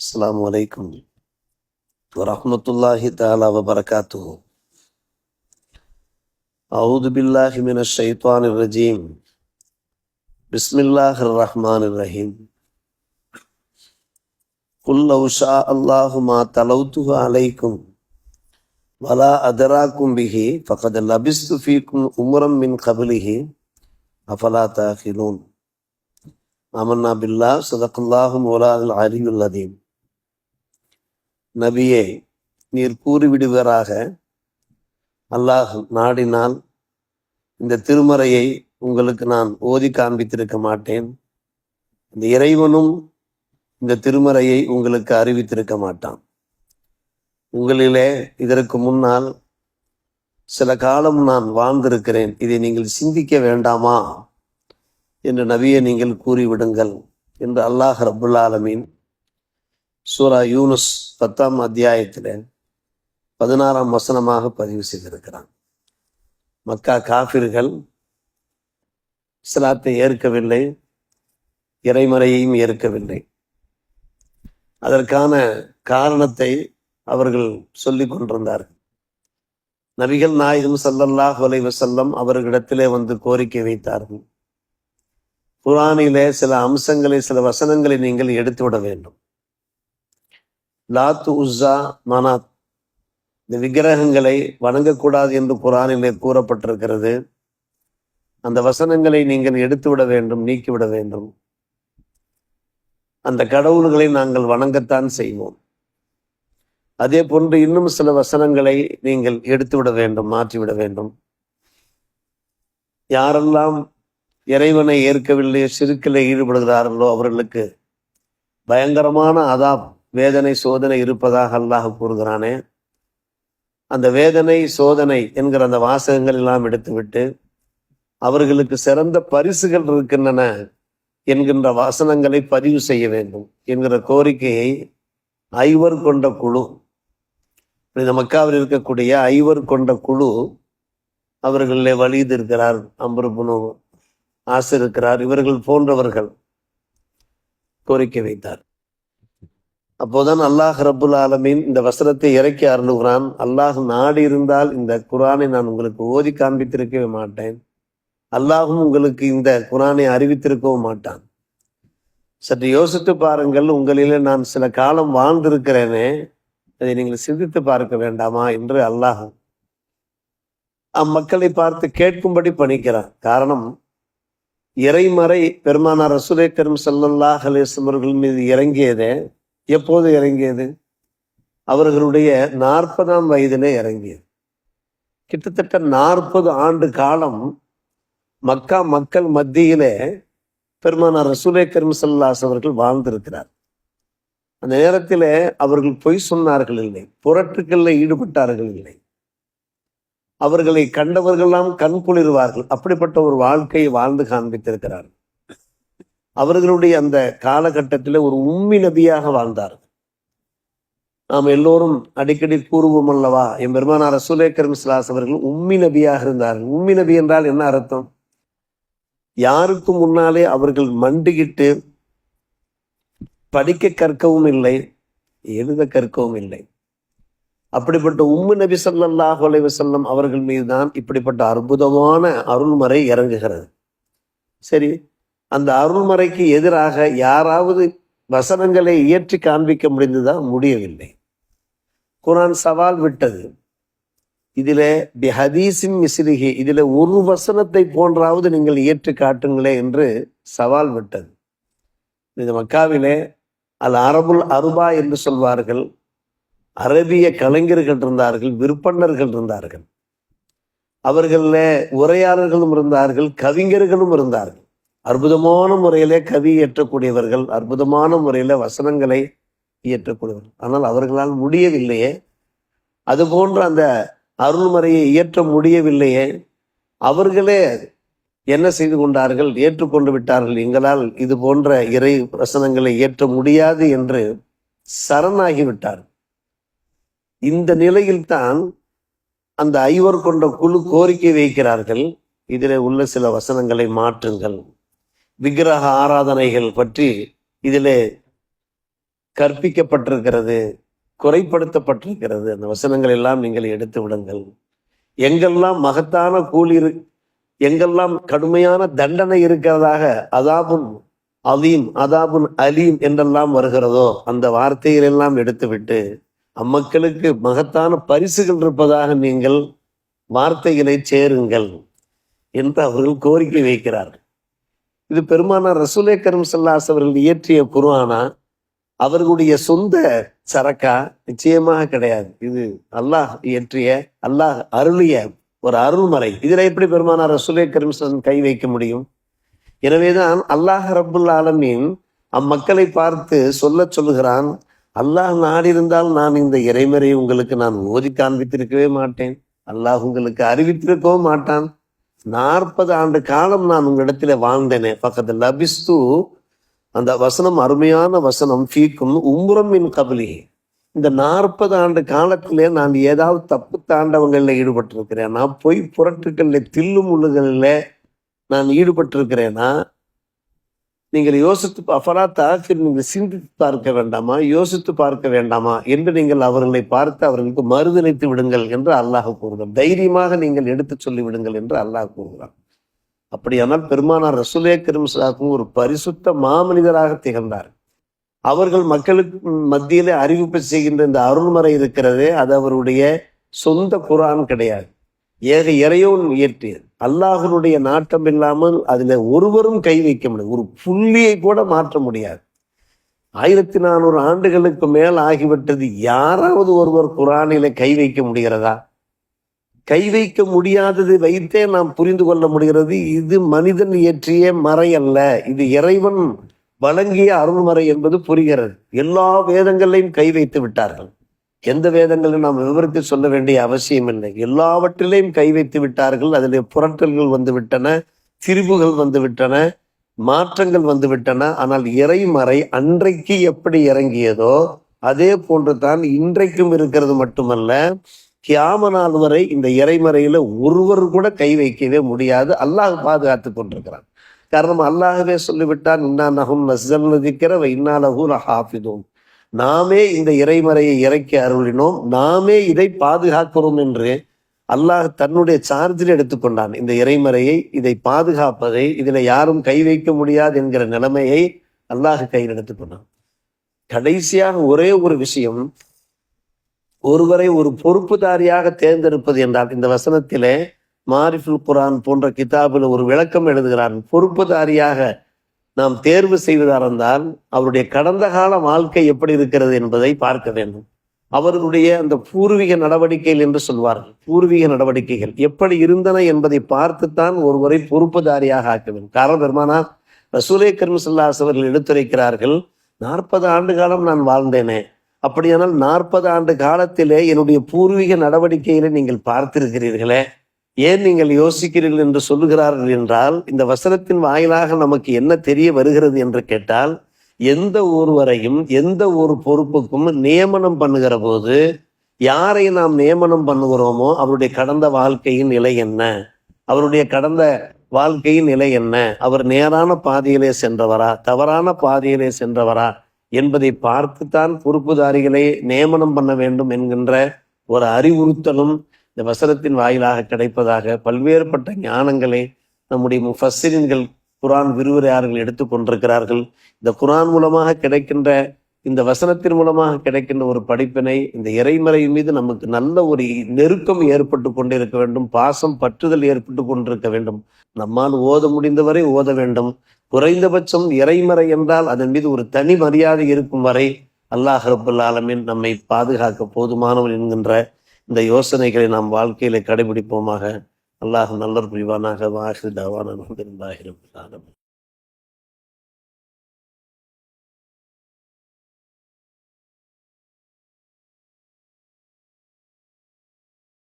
السلام عليكم ورحمة الله تعالى وبركاته. أعوذ بالله من الشيطان الرجيم. بسم الله الرحمن الرحيم. قل لو شاء الله ما تلوته عليكم ولا أدراكم به فقد لبست فيكم عمرا من قبله. أفلا تأخلون آمنا بالله صدق الله مولانا العلي العظيم. நபியே நீர் கூறிவிடுவராக. அல்லாஹ் நாடினால் இந்த திருமறையை உங்களுக்கு நான் ஓதி காண்பித்திருக்க மாட்டேன். இந்த இறைவனும் இந்த திருமறையை உங்களுக்கு அறிவித்திருக்க மாட்டான். உங்களிலே இதற்கு முன்னால் சில காலம் நான் வாழ்ந்திருக்கிறேன். இதை நீங்கள் சிந்திக்க வேண்டாமா? என்று நபியை நீங்கள் கூறிவிடுங்கள் என்று அல்லாஹ் ரபுல்லாலமீன் சூரா யூனுஸ் பத்தாம் அத்தியாயத்தில் பதினாறாம் வசனமாக பதிவு செய்திருக்கிறான். மக்கா காஃபிர்கள் இஸ்லாத்தை ஏற்கவில்லை இறைமறையையும் ஏற்கவில்லை. அதற்கான காரணத்தை அவர்கள் சொல்லிக் கொண்டிருந்தார்கள். நபிகள் நாயகம் சல்லல்லாஹ் வலைவசல்லம் அவர்களிடத்திலே வந்து கோரிக்கை வைத்தார்கள். குரானிலே சில அம்சங்களை சில வசனங்களை நீங்கள் எடுத்து விட வேண்டும். லாத்து உஸ்ஸா மனாத். இந்த விக்கிரகங்களை வணங்கக்கூடாது என்று குரானிலே கூறப்பட்டிருக்கிறது. அந்த வசனங்களை நீங்கள் எடுத்து விட வேண்டும் நீக்கிவிட வேண்டும். அந்த கடவுள்களை நாங்கள் வணங்கத்தான் செய்வோம். அதே போன்று இன்னும் சில வசனங்களை நீங்கள் எடுத்து விட வேண்டும் மாற்றிவிட வேண்டும். யாரெல்லாம் இறைவனை ஏற்கவில்லை சிறுக்கில் ஈடுபடுகிறார்களோ அவர்களுக்கு பயங்கரமான அதாப் வேதனை சோதனை இருப்பதாக அல்லாஹ் கூறுகிறானே. அந்த வேதனை சோதனை என்கிற அந்த வாசகங்கள் எல்லாம் எடுத்துவிட்டு அவர்களுக்கு சிறந்த பரிசுகள் இருக்கின்றன என்கின்ற வாசனங்களை பதிவு செய்ய வேண்டும் என்கிற கோரிக்கையை ஐவர் கொண்ட குழு இந்த மக்காவில் இருக்கக்கூடிய ஐவர் கொண்ட குழு அவர்களிலே வலிது இருக்கிறார் அம்பருபுனு ஆசை இருக்கிறார் இவர்கள் போன்றவர்கள் கோரிக்கை வைத்தார். அப்போதான் அல்லாஹ் ரபுல் ஆலமீன் இந்த வசனத்தை இறக்கி அருளுகிறான். அல்லாஹ் நாடி இருந்தால் இந்த குரானை நான் உங்களுக்கு ஓதி காண்பித்திருக்கவே மாட்டேன். அல்லாஹும் உங்களுக்கு இந்த குரானை அறிவித்திருக்கவும் மாட்டான். சற்று யோசித்து பாருங்கள் உங்களிலே நான் சில காலம் வாழ்ந்திருக்கிறேனே அதை நீங்கள் சிந்தித்து பார்க்க வேண்டாமா என்று அல்லாஹ் அம்மக்களை பார்த்து கேட்கும்படி பணிக்கிறான். காரணம் இறைமறை பெருமானார் ரசூலை கரும் சல்லல்லாஹ் அலேஸ்லம் மீது இறங்கியதே எப்போது இறங்கியது? அவர்களுடைய நாற்பதாம் வயதிலே இறங்கியது. கிட்டத்தட்ட நாற்பது ஆண்டு காலம் மக்கா மக்கள் மத்தியிலே பெருமானார் ரசூலே கரிமசல்லாஸ் அவர்கள் வாழ்ந்திருக்கிறார். அந்த நேரத்திலே அவர்கள் பொய் சொன்னார்கள் இல்லை புரட்டுக்களில் ஈடுபட்டார்கள் இல்லை. அவர்களை கண்டவர்களெல்லாம் கண் குளிர்வார்கள். அப்படிப்பட்ட ஒரு வாழ்க்கையை வாழ்ந்து காண்பித்திருக்கிறார்கள். அவர்களுடைய அந்த காலகட்டத்தில் ஒரு உம்மி நபியாக வாழ்ந்தார் நாம் எல்லோரும் அடிக்கடி கூறுவோம் அல்லவா என் பெருமானார் ரசூலே சிலாஸ் அவர்கள் உம்மி நபியாக இருந்தார்கள். உம்மி நபி என்றால் என்ன அர்த்தம்? யாருக்கும் முன்னாலே அவர்கள் மண்டிகிட்டு படிக்க கற்கவும் இல்லை எழுத கற்கவும் இல்லை. அப்படிப்பட்ட உம்மு நபி சல்லாஹ் செல்லம் அவர்கள் மீது தான் இப்படிப்பட்ட அற்புதமான அருள்மறை இறங்குகிறது. சரி அந்த அருள்மறைக்கு எதிராக யாராவது வசனங்களை இயற்றி காண்பிக்க முடிந்ததா? முடியவில்லை. குரான் சவால் விட்டது. இதில் பி ஹதீஸின் மிஸ்ரிகி இதில் ஒரு வசனத்தை போன்றாவது நீங்கள் இயற்றி காட்டுங்களே என்று சவால் விட்டது. இது மக்காவிலே அல் அரபுல் அருபா என்று சொல்வார்கள். அரபிய கலைஞர்கள் இருந்தார்கள் விற்பனர்கள் இருந்தார்கள். அவர்களில் உரையாளர்களும் இருந்தார்கள் கவிஞர்களும் இருந்தார்கள். அற்புதமான முறையிலே கவி இயற்றக்கூடியவர்கள் அற்புதமான முறையில் வசனங்களை இயற்றக்கூடியவர்கள். ஆனால் அவர்களால் முடியவில்லையே. அது போன்ற அந்த அருள்மறையை இயற்ற முடியவில்லையே. அவர்களே என்ன செய்து கொண்டார்கள்? ஏற்றுக்கொண்டு விட்டார்கள். எங்களால் இது போன்ற இறை வசனங்களை இயற்ற முடியாது என்று சரணாகிவிட்டார் இந்த நிலையில்தான் அந்த ஐவர் கொண்ட குழு கோரிக்கை வைக்கிறார்கள். இதில் உள்ள சில வசனங்களை மாற்றுங்கள். விக்கிரக ஆராதனைகள் பற்றி இதில் கற்பிக்கப்பட்டிருக்கிறது குறைப்படுத்தப்பட்டிருக்கிறது. அந்த வசனங்கள் எல்லாம் நீங்கள் எடுத்து விடுங்கள். எங்கெல்லாம் மகத்தான கூலி இரு எங்கெல்லாம் கடுமையான தண்டனை இருக்கிறதாக அதாபுன் அலீம் அதாபுன் அலீம் என்றெல்லாம் வருகிறதோ அந்த வார்த்தைகள் எல்லாம் எடுத்துவிட்டு அம்மக்களுக்கு மகத்தான பரிசுகள் இருப்பதாக நீங்கள் வார்த்தைகளை சேருங்கள் என்று அவர்கள் கோரிக்கை வைக்கிறார்கள். இது பெருமானார் ரசூலே கரும் சல்லாஸ் அவர்கள் இயற்றிய குருவானா அவர்களுடைய சொந்த சரக்கா நிச்சயமாக கிடையாது. இது அல்லாஹ் இயற்றிய அல்லாஹ் அருளிய ஒரு அருள்மறை. இதுல எப்படி பெருமானார் ரசூலே கரும் கை வைக்க முடியும்? எனவேதான் அல்லாஹ் ரபுல் ஆலமின் அம்மக்களை பார்த்து சொல்ல சொல்லுகிறான் அல்லாஹ் நாடிருந்தால் நான் இந்த இறைமறை உங்களுக்கு நான் ஓதி காண்பித்திருக்கவே மாட்டேன். அல்லாஹ் உங்களுக்கு அறிவித்திருக்கவும் மாட்டான். நாற்பது ஆண்டு காலம் நான் உங்களிடத்துல வாழ்ந்தேனே. பக்கத்து லபிஸ்து அந்த வசனம் அருமையான வசனம் ஃபீக்கும் உம்ரம் கபலி இந்த நாற்பது ஆண்டு காலத்திலே நான் ஏதாவது தப்பு தாண்டவங்களில் ஈடுபட்டிருக்கிறேன் நான் பொய் புரட்டுகளில் தில்லு முள்ளுகளில் நான் ஈடுபட்டிருக்கிறேனா நீங்கள் யோசித்து அஃபரா தாக்கில் நீங்கள் சிந்தித்து பார்க்க வேண்டாமா? யோசித்து பார்க்க வேண்டாமா? என்று நீங்கள் அவர்களை பார்த்து அவர்களுக்கு மறுதளித்து விடுங்கள் என்று அல்லாஹ் கூறுகிறார் தைரியமாக நீங்கள் எடுத்து சொல்லி விடுங்கள் என்று அல்லாஹ் கூறுகிறார் அப்படியானால் பெருமானார் ரசுலே கரிம்சாக்கும் ஒரு பரிசுத்த மாமனிதராக திகழ்ந்தார். அவர்கள் மக்களுக்கு மத்தியிலே அறிவிப்பு செய்கின்ற இந்த அருள்மறை இருக்கிறதே அது அவருடைய சொந்த குரான் கிடையாது. ஏக இறையோன் இயற்றியது. அல்லாஹனுடைய நாட்டம் இல்லாமல் அதில் ஒருவரும் கை வைக்க முடியாது. ஒரு புள்ளியை கூட மாற்ற முடியாது. ஆயிரத்தி நானூறு ஆண்டுகளுக்கு மேல் ஆகிவிட்டது யாராவது ஒருவர் குரானில கை வைக்க முடிகிறதா? கை வைக்க முடியாதது வைத்தே நாம் புரிந்து கொள்ள முடிகிறது. இது மனிதன் இயற்றிய மறை அல்ல. இது இறைவன் வழங்கிய அருள்மறை என்பது புரிகிறது. எல்லா வேதங்களையும் கை வைத்து விட்டார்கள். எந்த வேதங்களும் நாம் விவரித்து சொல்ல வேண்டிய அவசியம் இல்லை. எல்லாவற்றிலையும் கை வைத்து விட்டார்கள். அதில் புரட்டல்கள் வந்து விட்டன திரிவுகள் வந்து விட்டன மாற்றங்கள் வந்து விட்டன ஆனால் இறைமறை அன்றைக்கு எப்படி இறங்கியதோ அதே போன்று தான் இன்றைக்கும் இருக்கிறது மட்டுமல்ல கியாம நாள் வரை இந்த இறைமறையில ஒருவர் கூட கை வைக்கவே முடியாது. அல்லாஹ் பாதுகாத்து கொண்டிருக்கிறான். காரணம் அல்லாஹவே சொல்லிவிட்டான் இன்னா நகும் நஸ்ஸல் இன்னாலகு இன்னா லஹு நாமே இந்த இறைமறையை இறக்கி அருளினோம். நாமே இதை பாதுகாக்கிறோம் என்று அல்லாஹ் தன்னுடைய சார்ஜில் எடுத்துக்கொண்டான். இந்த இறைமறையை இதை பாதுகாப்பதை இதில் யாரும் கை வைக்க முடியாது என்கிற நிலைமையை அல்லாஹ் கையில் எடுத்துக்கொண்டான். கடைசியாக ஒரே ஒரு விஷயம் ஒருவரை ஒரு பொறுப்புதாரியாக தேர்ந்தெடுப்பது என்றால் இந்த வசனத்திலே மாரிஃபுல் குரான் போன்ற கிதாபில் ஒரு விளக்கம் எழுதுகிறான். பொறுப்புதாரியாக நாம் தேர்வு செய்வதாக இருந்தால் அவருடைய கடந்த கால வாழ்க்கை எப்படி இருக்கிறது என்பதை பார்க்க வேண்டும். அவர்களுடைய அந்த பூர்வீக நடவடிக்கைகள் என்று சொல்வார்கள். பூர்வீக நடவடிக்கைகள் எப்படி இருந்தன என்பதை பார்த்துத்தான் ஒருவரை பொறுப்புதாரியாக ஆக்க வேண்டும். காரணம் பெருமானா ரசூலே கர்மசல்லாஸ் அவர்கள் எடுத்துரைக்கிறார்கள் நாற்பது ஆண்டு காலம் நான் வாழ்ந்தேனே. அப்படியானால் நாற்பது ஆண்டு காலத்திலே என்னுடைய பூர்வீக நடவடிக்கைகளை நீங்கள் பார்த்திருக்கிறீர்களே. ஏன் நீங்கள் யோசிக்கிறீர்கள் என்று சொல்லுகிறார்கள் என்றால் இந்த வசனத்தின் வாயிலாக நமக்கு என்ன தெரிய வருகிறது என்று கேட்டால் எந்த ஒருவரையும் எந்த ஒரு பொறுப்புக்கும் நியமனம் பண்ணுகிற போது யாரை நாம் நியமனம் பண்ணுகிறோமோ அவருடைய கடந்த வாழ்க்கையின் நிலை என்ன? அவருடைய கடந்த வாழ்க்கையின் நிலை என்ன? அவர் நேரான பாதையிலே சென்றவரா? தவறான பாதையிலே சென்றவரா? என்பதை பார்த்துத்தான் பொறுப்புதாரிகளை நியமனம் பண்ண வேண்டும் என்கின்ற ஒரு அறிவுறுத்தலும் இந்த வசனத்தின் வாயிலாக கிடைப்பதாக பல்வேறுபட்ட ஞானங்களை நம்முடைய முஃபஸ்ஸிரின்கள் குரான் விரிவுரையாளர்கள் எடுத்து கொண்டிருக்கிறார்கள். இந்த குரான் மூலமாக கிடைக்கின்ற இந்த வசனத்தின் மூலமாக கிடைக்கின்ற ஒரு படிப்பினை இந்த இறைமறை மீது நமக்கு நல்ல ஒரு நெருக்கம் ஏற்பட்டு கொண்டிருக்க வேண்டும் பாசம் பற்றுதல் ஏற்பட்டு கொண்டிருக்க வேண்டும். நம்மால் ஓத முடிந்தவரை ஓத வேண்டும். குறைந்தபட்சம் இறைமறை என்றால் அதன் மீது ஒரு தனி மரியாதை இருக்கும் வரை அல்லாஹ் ரபுல் ஆலமின் நம்மை பாதுகாக்க போதுமானவன் என்கின்ற இந்த யோசனைகளை நாம் வாழ்க்கையில கடைபிடிப்போமாக. அல்லாஹ் நல்லர் புரிவானாக. வாஹி தவான